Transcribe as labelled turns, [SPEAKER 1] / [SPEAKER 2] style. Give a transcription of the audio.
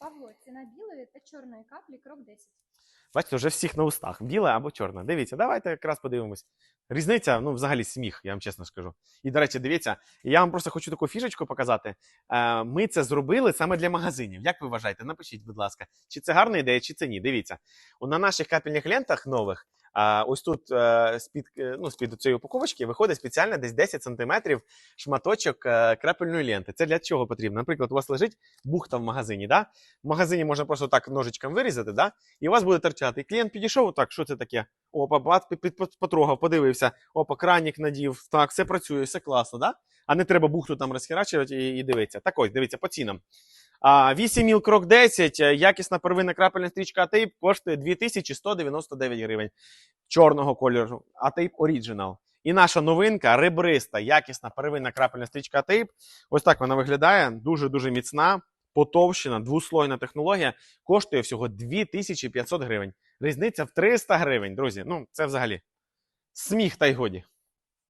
[SPEAKER 1] Павло, ціна білої та чорної каплі крок 10.
[SPEAKER 2] Бачите, вже всіх на устах. Біла або чорна. Дивіться, давайте якраз подивимось. Різниця, ну, взагалі, сміх, я вам чесно скажу. І, до речі, дивіться, я вам просто хочу таку фішечку показати. Е, Ми це зробили саме для магазинів. Як ви вважаєте? Напишіть, будь ласка, чи це гарна ідея, чи це ні. Дивіться, на наших капельних лентах нових. А ось тут е, з-під, е, ну, з-під цієї упаковочки виходить спеціально десь 10 сантиметрів шматочок е, крапельної ленти. Це для чого потрібно? Наприклад, у вас лежить бухта в магазині. Да? В магазині можна просто так ножичком вирізати, да? і у вас буде торчати. І клієнт підійшов, так, що це таке? Опа, під- потрогав, подивився, опа, кранік надів, так, все працює, все класно, да? А не треба бухту там розхерачувати і, і дивитися. Так ось, дивіться, по цінам. А, 8 міл крок 10, е, якісна первинна крапельна стрічка Атейп коштує 2199 гривень чорного кольору. Атейп Original. І наша новинка ребриста, якісна первинна крапельна стрічка Атейп. Ось так вона виглядає. Дуже-дуже міцна, потовщена, двослойна технологія. Коштує всього 2500 гривень. Різниця в 300 гривень, друзі. Ну, це взагалі сміх та й годі.